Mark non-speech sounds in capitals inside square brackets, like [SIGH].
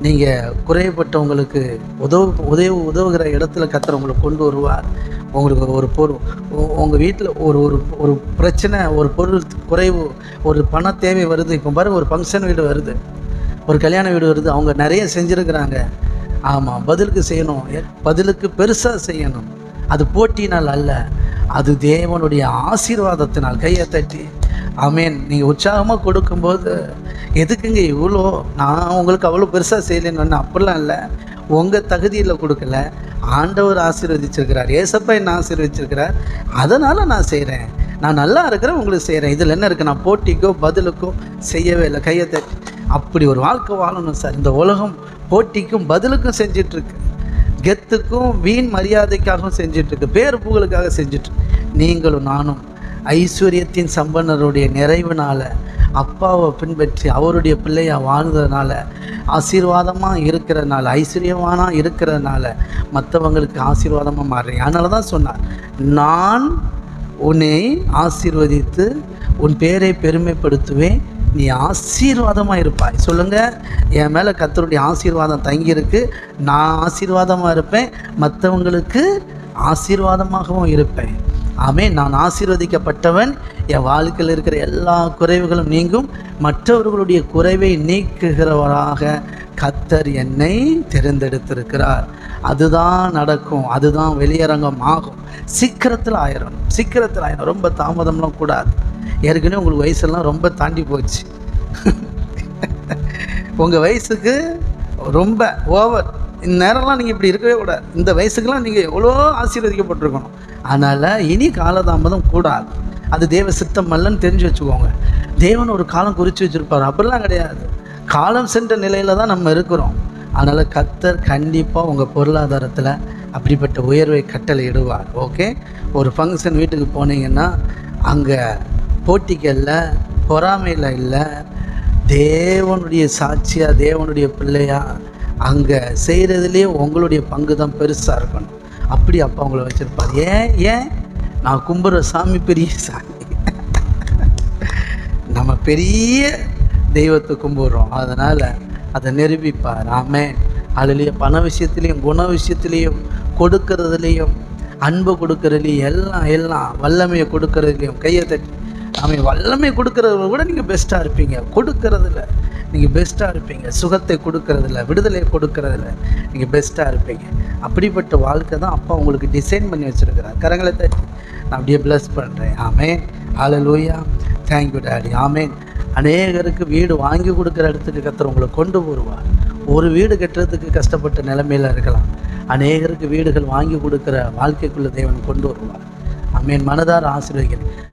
நீங்கள் குறையப்பட்டவங்களுக்கு உதவு உதவி உதவுகிற இடத்துல கத்துற உங்களை கொண்டு வருவார். உங்களுக்கு ஒரு பொருள் உங்கள் வீட்டில் ஒரு ஒரு ஒரு பிரச்சனை ஒரு பொருள் குறைவு ஒரு பண தேவை வருது. இப்போ பாருங்க ஒரு ஃபங்க்ஷன் வீடு வருது. ஒரு கல்யாண வீடு வருது. அவங்க நிறைய செஞ்சுருக்கிறாங்க. ஆமாம் பதிலுக்கு செய்யணும். பதிலுக்கு பெருசாக செய்யணும். அது போட்டினால் அல்ல. அது தேவனுடைய ஆசீர்வாதத்தினால். கையை தட்டி. அமேன் நீங்கள் உற்சாகமாக கொடுக்கும்போது எதுக்குங்க இவ்வளோ? நான் உங்களுக்கு அவ்வளோ பெருசாக செய்யலைன்னு அப்படிலாம் இல்லை. உங்கள் தகுதியில் கொடுக்கல. ஆண்டவர் ஆசீர்வதிச்சிருக்கிறார். ஏசப்பா என்ன ஆசீர்வதிச்சிருக்கிறார். அதனால் நான் செய்கிறேன் நான் நல்லா இருக்கிறேன் உங்களுக்கு செய்கிறேன் இதில் என்ன இருக்குது நான் போட்டிக்கோ பதிலுக்கோ செய்யவே இல்லை. கையை தட்டி. அப்படி ஒரு வாழ்க்கை வாழணும் சார். இந்த உலகம் போட்டிக்கும் பதிலுக்கும் செஞ்சிட்ருக்கு. கெத்துக்கும் வீண் மரியாதைக்காகவும் செஞ்சிட்ருக்கு. பேர் புகழுக்காக செஞ்சிட்ருக்கு. நீங்களும் நானும் ஐஸ்வர்யத்தின் சம்பன்னருடைய நிறைவுனால அப்பாவை பின்பற்றி அவருடைய பிள்ளையாக வாழ்ந்ததுனால ஆசீர்வாதமாக இருக்கிறதுனால ஐஸ்வர்யமானா இருக்கிறதுனால மற்றவங்களுக்கு ஆசீர்வாதமாக மாறுறேன். அதனால தான் சொன்னார் நான் உன்னை ஆசீர்வதித்து உன் பேரை பெருமைப்படுத்துவேன். நீ ஆசீர்வாதமாக இருப்பாய். சொல்லுங்கள் என் மேலே கத்தருடைய ஆசீர்வாதம் தங்கியிருக்கு. நான் ஆசீர்வாதமாக இருப்பேன். மற்றவங்களுக்கு ஆசீர்வாதமாகவும் இருப்பேன். ஆமே நான் ஆசீர்வதிக்கப்பட்டவன். என் வாழ்க்கையில் இருக்கிற எல்லா குறைவுகளும் நீங்கும். மற்றவர்களுடைய குறைவை நீக்குகிறவராக கத்தர் என்னை தேர்ந்தெடுத்திருக்கிறார். அதுதான் நடக்கும். அதுதான் வெளியரங்கம் ஆகும். சீக்கிரத்தில் ஆயிரும் சீக்கிரத்தில் ஆயிரும் ரொம்ப தாமதம்லாம் கூடாது. ஏற்கனவே உங்களுக்கு வயசெல்லாம் ரொம்ப தாண்டி போச்சு. [LAUGHS] உங்கள் வயசுக்கு ரொம்ப ஓவர் இந்த நேரம்லாம் நீங்கள் இப்படி இருக்கவே கூடாது. இந்த வயசுக்கெல்லாம் நீங்கள் எவ்வளோ ஆசீர்வதிக்கப்பட்டிருக்கணும். அதனால் இனி காலதாமதம் கூடாது. அது தேவ சித்தம் அல்லன்னு தெரிஞ்சு வச்சுக்கோங்க. தேவன் ஒரு காலம் குறித்து வச்சுருப்பார். அப்படிலாம் கிடையாது. காலம் சென்ற நிலையில் தான் நம்ம இருக்கிறோம். அதனால் கத்தர் கண்டிப்பாக உங்கள் பொருளாதாரத்தில் அப்படிப்பட்ட உயர்வை கட்டளை இடுவார் ஓகே? ஒரு ஃபங்க்ஷன் வீட்டுக்கு போனீங்கன்னா அங்கே போட்டிகளில் பொறாமையில் இல்லை தேவனுடைய சாட்சியாக தேவனுடைய பிள்ளையாக அங்கே செய்கிறதுலேயே உங்களுடைய பங்கு தான் பெருசாக இருக்கணும். அப்படி அப்பா உங்களை வச்சுருப்பார். ஏன் ஏன்? நான் கும்புற சாமி பெரிய சாமி. நம்ம பெரிய தெய்வத்தை கும்பிட்றோம் அதனால் அதை நிரூபிப்பார். ஆமே அதுலேயே பண விஷயத்துலேயும் குண விஷயத்துலேயும் கொடுக்கறதுலேயும் அன்பு கொடுக்கறதுலையும் எல்லாம் எல்லாம் வல்லமையை கொடுக்கறதுலையும் கையை தட்டி அவன் வல்லமை கொடுக்கறதுல கூட நீங்கள் பெஸ்ட்டாக இருப்பீங்க. கொடுக்கறதுல நீங்கள் பெஸ்ட்டாக இருப்பீங்க. சுகத்தை கொடுக்கறதில்ல விடுதலையை கொடுக்கறதில்ல நீங்கள் பெஸ்ட்டாக இருப்பீங்க. அப்படிப்பட்ட வாழ்க்கை தான் அப்பா உங்களுக்கு டிசைன் பண்ணி வச்சுருக்கிறார். கரங்களை தட்டி நான் அப்படியே ப்ளஸ் பண்ணுறேன் ஆமேன். லூயா தேங்க்யூ டாடி ஆமேன். அநேகருக்கு வீடு வாங்கி கொடுக்குற இடத்துக்கு கத்துற உங்களை கொண்டு வருவார் ஒரு வீடு கட்டுறதுக்கு கஷ்டப்பட்ட நிலைமையில் இருக்கலாம். அநேகருக்கு வீடுகள் வாங்கி கொடுக்குற வாழ்க்கைக்குள்ள தேவன் கொண்டு வருவார். ஆமேன். மனதார ஆசீர்வதிக்கிறேன்